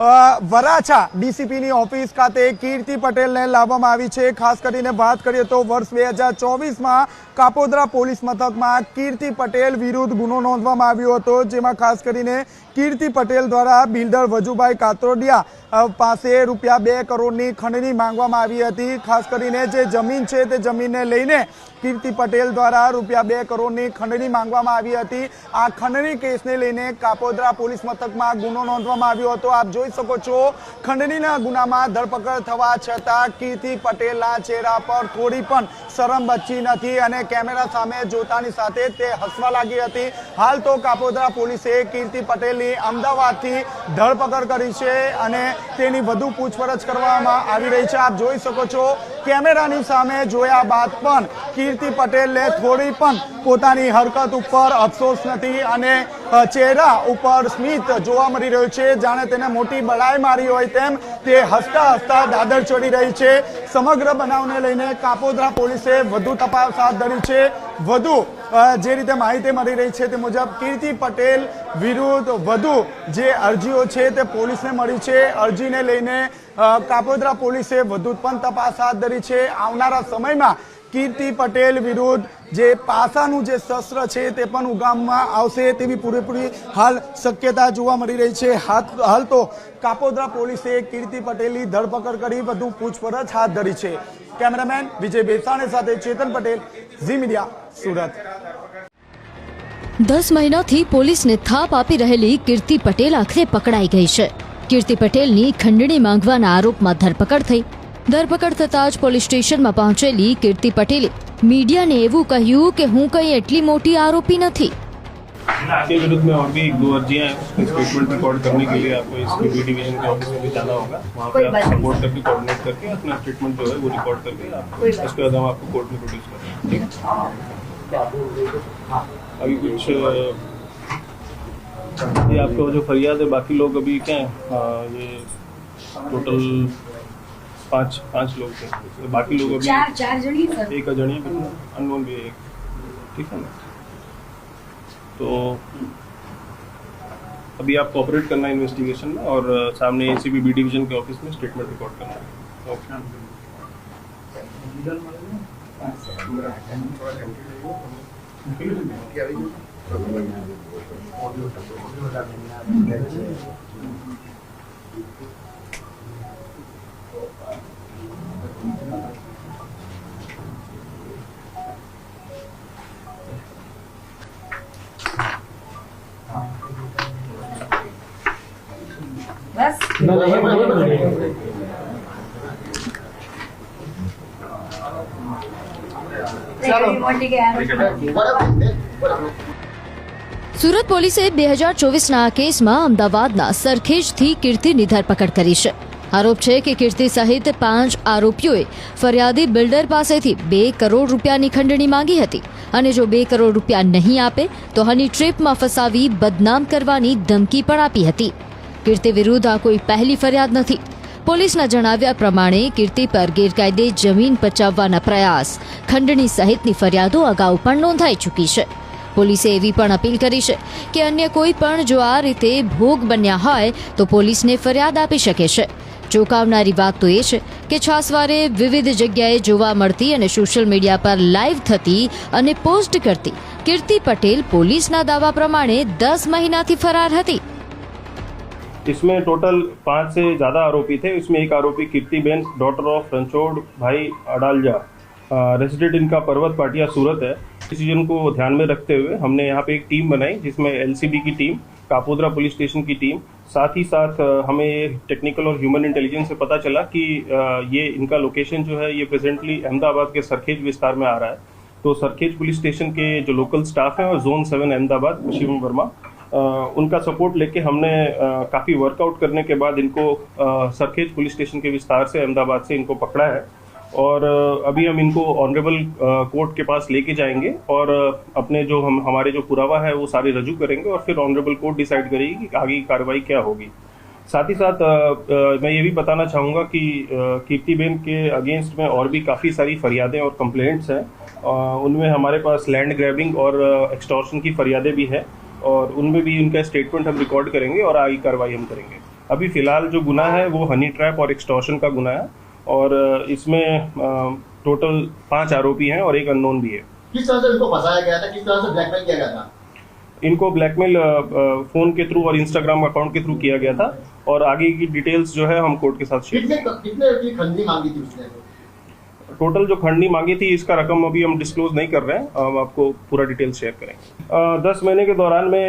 Varachha ડીસીપીની office ખાતે કીર્તિ પટેલને લાવવામાં આવી છે. ખાસ કરીને વાત કરીએ તો વર્ષ બે હજાર ચોવીસમાં કાપોદ્રા પોલીસ મથકમાં કીર્તિ પટેલ વિરુદ્ધ ગુનો નોંધવામાં આવ્યો હતો, જેમાં ખાસ કરીને કીર્તિ પટેલ દ્વારા બિલ્ડર વજુભાઈ કાતરોડિયા પાસે રૂપિયા બે કરોડની ખંડણી માંગવામાં આવી હતી. ખાસ કરીને જે જમીન છે તે જમીનને લઈને કીર્તિ પટેલ દ્વારા રૂપિયા બે કરોડની ખંડણી માંગવામાં આવી હતી. આ ખંડણી કેસને લઈને કાપોદ્રા પોલીસ મથકમાં ગુનો નોંધવામાં આવ્યો હતો. આપ જોઈ શકો છો, ખંડણીના ગુનામાં ધરપકડ થવા છતાં કીર્તિ પટેલના ચહેરા પર થોડી પણ શરમ બચી નથી અને કેમેરા સામે જોતાની સાથે તે હસવા લાગી હતી. હાલ તો કાપોદ્રા પોલીસે કીર્તિ પટેલની અમદાવાદથી ધરપકડ કરી છે અને તેની વધુ પૂછપરછ કરવામાં આવી રહી છે. આપ જોઈ શકો છો, કેમેરાની સામે જોયા બાદ પણ કીર્તિ પટેલને થોડી પણ પોતાની હરકત ઉપર અફસોસ નથી અને ચહેરા ઉપર સ્મિત જોવા મળી રહ્યું છે. જાણે તેને મોટી બળાઈ મારી હોય તેમ તે હસતા હસતા દાદર ચડી રહી છે. સમગ્ર બનાવને લઈને કાપોદ્રા પોલીસે વધુ તપાસ હાથ ધરી છે. વધુ જે રીતે માહિતી મળી રહી છે તે મુજબ કીર્તિ પટેલ વિરુદ્ધ વધુ જે અરજીઓ છે તે પોલીસને મળી છે. અરજીને લઈને કાપોદ્રા પોલીસે વધુ પણ તપાસ હાથ ધરી છે. આવનારા સમયમાં કીર્તિ પટેલ વિરુદ્ધ જે પાસાનું જે શસ્ત્ર છે તે પણ ઉગામમાં આવશે તેવી પૂરેપૂરી હાલ શક્યતા જોવા મળી રહી છે. હાલ તો કાપોદ્રા પોલીસે કીર્તિ પટેલની ધરપકડ કરી વધુ પૂછપરછ હાથ ધરી છે. કેમેરામેન વિજય બેસાણે સાથે ચેતન પટેલ, ઝી મીડિયા, સુરત. દસ મહિનાથી પોલીસને થાપ આપી રહેલી કીર્તિ પટેલ આખરે પકડાઈ ગઈ છે. કીર્તિ પટેલની ખંડણી માંગવાના આરોપમાં ધરપકડ થઈ. ધરપકડ થતાં જ પોલીસ સ્ટેશનમાં પહોંચેલી કીર્તિ પટેલે મીડિયાને એવું કહ્યું કે હું કંઈ એટલી મોટી આરોપી નથી के विरुद्ध में और भी एक दो अर्जियां हैं उसके स्टेटमेंट रिकॉर्ड करने के लिए आपको इस बी डिवीजन के ऑफिस में भी जाना होगा वहाँ पे आप सपोर्ट करके कोऑर्डिनेट करके अपना स्टेटमेंट जो है वो रिकॉर्ड करके आप उसके बाद हम आपको कोर्ट में प्रोड्यूस करेंगे ठीक है अभी कुछ अ, ये आपका जो फरियाद है बाकी लोग अभी क्या है अ, ये टोटल पाँच पाँच लोग थे तो बाकी लोग अभी चार चार जने सर। एक अजने मतलब अननोन भी एक। ठीक है ना? तो अभी आप कोऑपरेट करना इन्वेस्टिगेशन में और सामने एसीबी बी डिवीज़न के ऑफ़िस में स्टेटमेंट रिकॉर्ड करना है। ओके સુરત પોલીસે બે હજાર ચોવીસના કેસમાં અમદાવાદના સરખેજથી કીર્તિની ધરપકડ કરી છે. આરોપ છે કે કીર્તિ સહિત પાંચ આરોપીઓએ ફરિયાદી બિલ્ડર પાસેથી બે કરોડ રૂપિયાની ખંડણી માંગી હતી અને જો બે કરોડ રૂપિયા નહીં આપે તો હની ટ્રીપમાં ફસાવી બદનામ કરવાની ધમકી પણ આપી હતી. કીર્તિ વિરુદ્ધ આ કોઈ પહેલી ફરિયાદ નથી. પોલીસના જણાવ્યા પ્રમાણે કીર્તિ પર ગેરકાયદે જમીન પચાવવાના પ્રયાસ. ખંડણી સહિતની ફરિયાદો અગાઉ પણ નોંધાઈ ચૂકી છે. પોલીસે એવી પણ અપીલ કરી છે કે અન્ય કોઈ પણ જો આ રીતે ભોગ બન્યા હોય તો પોલીસને ફરિયાદ આપી શકે છે. ચોંકાવનારી વાત તો એ છે કે છાસવારે વિવિધ જગ્યાએ જોવા મળતી અને સોશિયલ મીડિયા પર લાઈવ થતી અને પોસ્ટ કરતી કીર્તિ પટેલ પોલીસના દાવા પ્રમાણે દસ મહિનાથી ફરાર હતી. इसमें टोटल पाँच से ज़्यादा आरोपी थे। इसमें एक आरोपी Kirtiben daughter of Ranchhod bhai Adalaja resident इनका पर्वत पाटिया सूरत है। डिसीज़न को ध्यान में रखते हुए हमने यहाँ पे एक टीम बनाई, जिसमें एलसीबी की टीम, कापोद्रा पुलिस स्टेशन की टीम, साथ ही साथ हमें टेक्निकल और ह्यूमन इंटेलिजेंस से पता चला कि ये इनका लोकेशन जो है, ये प्रेजेंटली अहमदाबाद के सरखेज विस्तार में आ रहा है। तो सरखेज पुलिस स्टेशन के जो लोकल स्टाफ हैं और जोन सेवन अहमदाबाद, शिवम वर्मा। उनका सपोर्ट लेके हमने काफ़ी वर्कआउट करने के बाद इनको सरखेज पुलिस स्टेशन के विस्तार से अहमदाबाद से इनको पकड़ा है। और अभी हम इनको ऑनरेबल कोर्ट के पास लेके जाएँगे और अपने जो हम, हमारे जो पुरावा है वो सारे रजू करेंगे और फिर ऑनरेबल कोर्ट डिसाइड करेगी कि आगे की कार्रवाई क्या होगी। साथ ही साथ मैं ये भी बताना चाहूँगा कि कीर्तिबेन के अगेंस्ट में और भी काफ़ी सारी फरियादें और कंप्लेंट्स हैं। उनमें हमारे पास लैंड ग्रैबिंग और एक्सटॉर्शन की फरियादें भी हैं। और उनमें भी उनका स्टेटमेंट हम रिकॉर्ड करेंगे और आगे कार्रवाई हम करेंगे। अभी फ़िलहाल जो गुना है वो हनी ट्रैप और एक्सटॉर्शन का गुना है और इसमें टोटल पाँच आरोपी हैं और एक अननोन भी है। किस तरह से इनको फंसाया गया था? किस तरह से ब्लैकमेल किया गया था? इनको ब्लैकमेल फ़ोन के थ्रू और इंस्टाग्राम अकाउंट के थ्रू किया गया था और आगे की डिटेल्स जो है हम कोर्ट के साथ शेयर कितने कितने मांगी थी उसने? टोटल जो खंडनी मांगी थी, इसका रकम अभी हम डिस्क्लोज नहीं कर रहे हैं। हम आपको पूरा डिटेल शेयर करेंगे। दस महीने के दौरान में